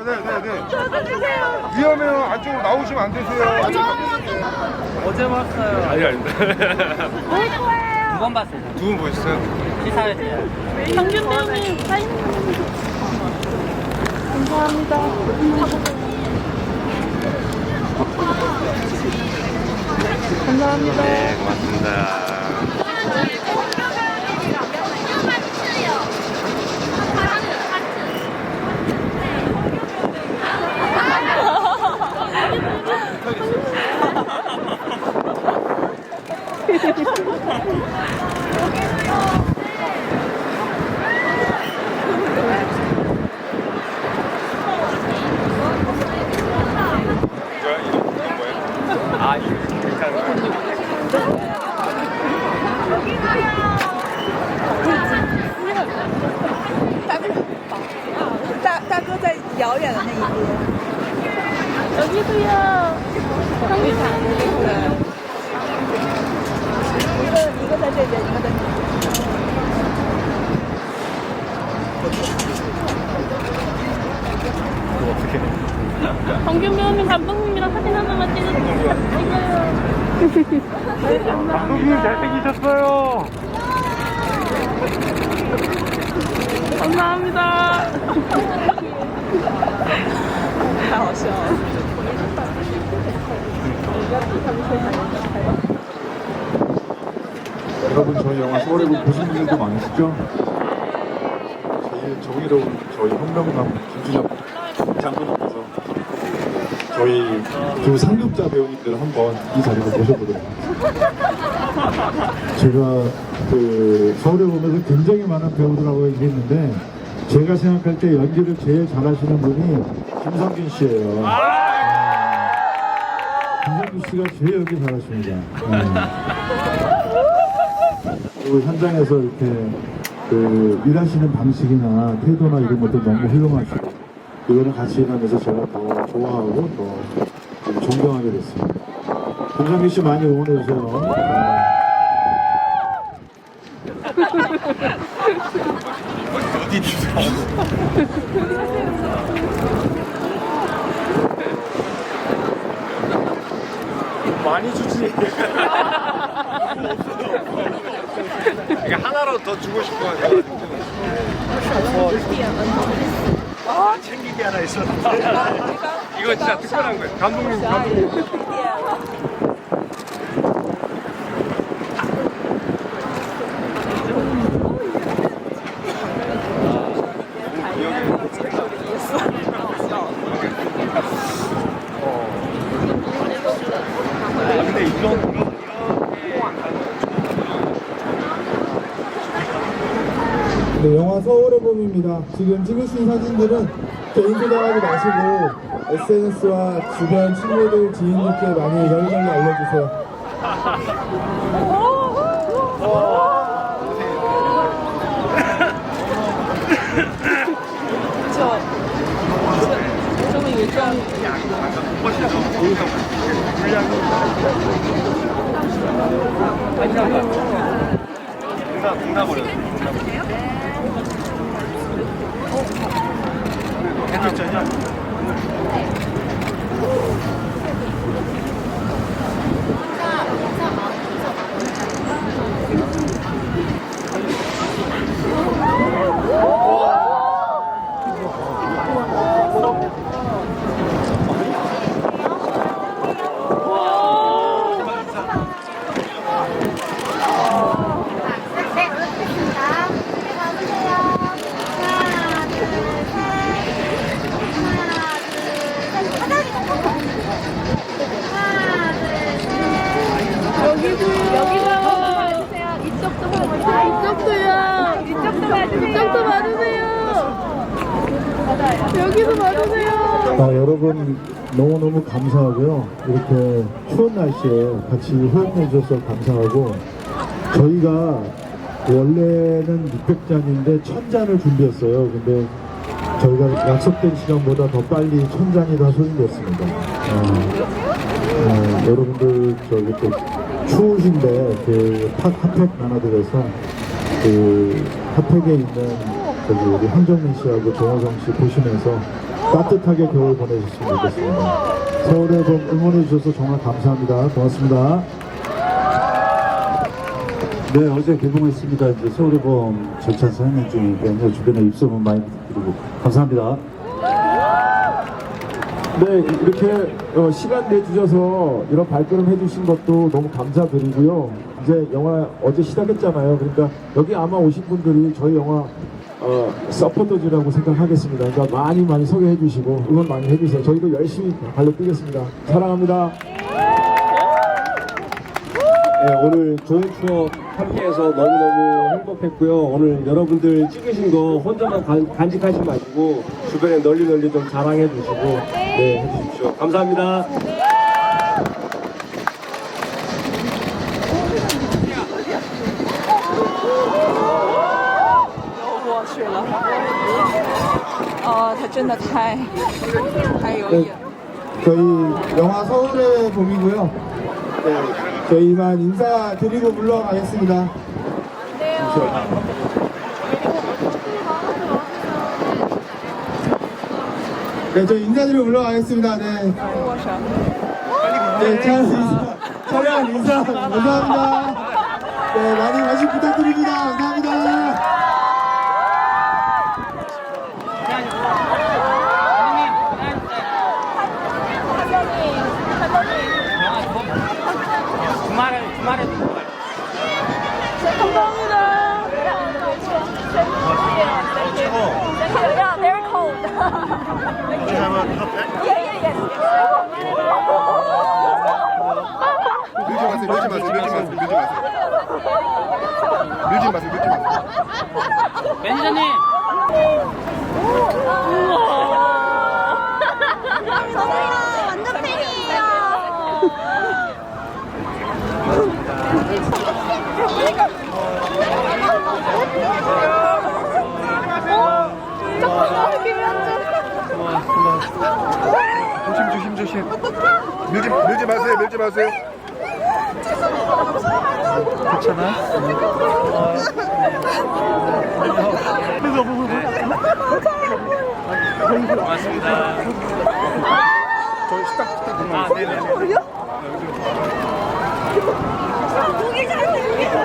주세요. 네, 네, 네. 위험해요. 안쪽으로 나오시면 안 되세요. 어제 봤어요. 아니, 아닌데. 두번 봤어요. 두 분 보셨어요? 시사회에서요. 강균 배우님 사인 감사합니다. 감사합니다. 네, 고맙습니다. 여기도요. 황균명님 감독님이랑 사진 하나만 찍어주세요. 단풍님 잘생기셨어요. 감사합니다. 好笑。여러분 저희 영화 서울의 보신 분들도 많으시죠? 제일 정의로운 저희 혁명남 김준혁 장군님께서 저희 두 상급자 배우님들 한번 이 자리로 모셔보도록 하겠습니다. 제가 그 서울에 보면서 굉장히 많은 배우들하고 얘기했는데 제가 생각할 때 연기를 제일 잘하시는 분이 김성균 씨예요. 김성균 씨가 제일 연기 잘하십니다. 네. 그리고 현장에서 이렇게 그 일하시는 방식이나 태도나 이런 것도 너무 훌륭하시고 이거는 같이 일하면서 제가 더 좋아하고 더 존경하게 됐습니다. 김성기 씨 많이 응원해 주세요. 주세요? 많이 주지. 이게 하나로 더 주고 싶어. 아, 챙기기 하나 있었는데. 이거 진짜 특별한 거예요. 감독님, 감독님. 아, 근데 이런, 이런, 네, 영화 봄입니다. 지금 찍으신 사진들은 개인 소장하지 마시고 SNS와 주변 친구들, 지인들께 많이 널리 알려주세요. 저는 일단 공나, 공나 버렸어. 해줬잖 아. 네, 알겠습니다. 네, 가보세요. 하나, 둘, 셋. 하나, 둘, 셋. 사다리 좀 펴봐. 하나, 둘, 셋. 여기도요. 여기도 봐주세요. 이쪽도 봐주세요. 이쪽도요. 이쪽도 봐주세요. 이쪽도 봐주세요. 여기도 봐주세요. 아, 여러분 너무너무 감사하고요. 이렇게 추운 날씨에 같이 호응해 주셔서 감사하고 저희가 원래는 600잔인데 1000잔을 준비했어요. 근데 저희가 약속된 시간보다 더 빨리 1000잔이 다 소진됐습니다. 어, 어, 여러분들 저기 또 추우신데 그 핫, 핫팩 나눠드려서 그 핫팩에 있는 저기 우리 한정민 씨하고 정호성 씨 보시면서 따뜻하게 겨울 보내주시면 좋겠습니다. 서울의 봄 응원해 주셔서 정말 감사합니다. 고맙습니다. 네, 어제 개봉했습니다. 이제 서울의 봄 절찬 상영 중이니까요. 주변에 입소문 많이 부탁드리고 감사합니다. 네, 이렇게 어, 시간 내주셔서 이런 발걸음 해주신 것도 너무 감사드리고요. 이제 영화 어제 시작했잖아요. 그러니까 여기 아마 오신 분들이 저희 영화 어, 서포터즈라고 생각하겠습니다. 그러니까 많이 많이 소개해 주시고 응원 많이 해주세요. 저희도 열심히 발로 뛰겠습니다. 사랑합니다. 네, 오늘 좋은 추억 함께해서 너무너무 행복했고요. 오늘 여러분들 찍으신 거 혼자만 간, 간직하지 마시고 주변에 널리 널리 좀 자랑해 주시고 네, 해주십시오. 감사합니다. 哦，它真的太太有瘾了。 저희 영화 서울의 봄이고요. 네, 저희만 인사드리고 물러가겠습니다. 네, 저희 인사드리고 물러가겠습니다. 네. 네, 촬영 인사, 촬영 인사 감사합니다. 네, 많이 관심 부탁드립니다. 감사합니다. cold. yeah, yeah, yes, 밀지 마세요, 밀지 마세요, 밀지 마세요, 밀지 마세요. 밀지 마세요, 밀지 마세요. 매니저님 저도요, 완전 팬이에요. 조심, 조심, 조심. 밀지, 밀지 마세요, 밀지 마세요. 고맙습니다. 저 식당, 식당 들어가. 아 네네네. 보기 잘 생겼어.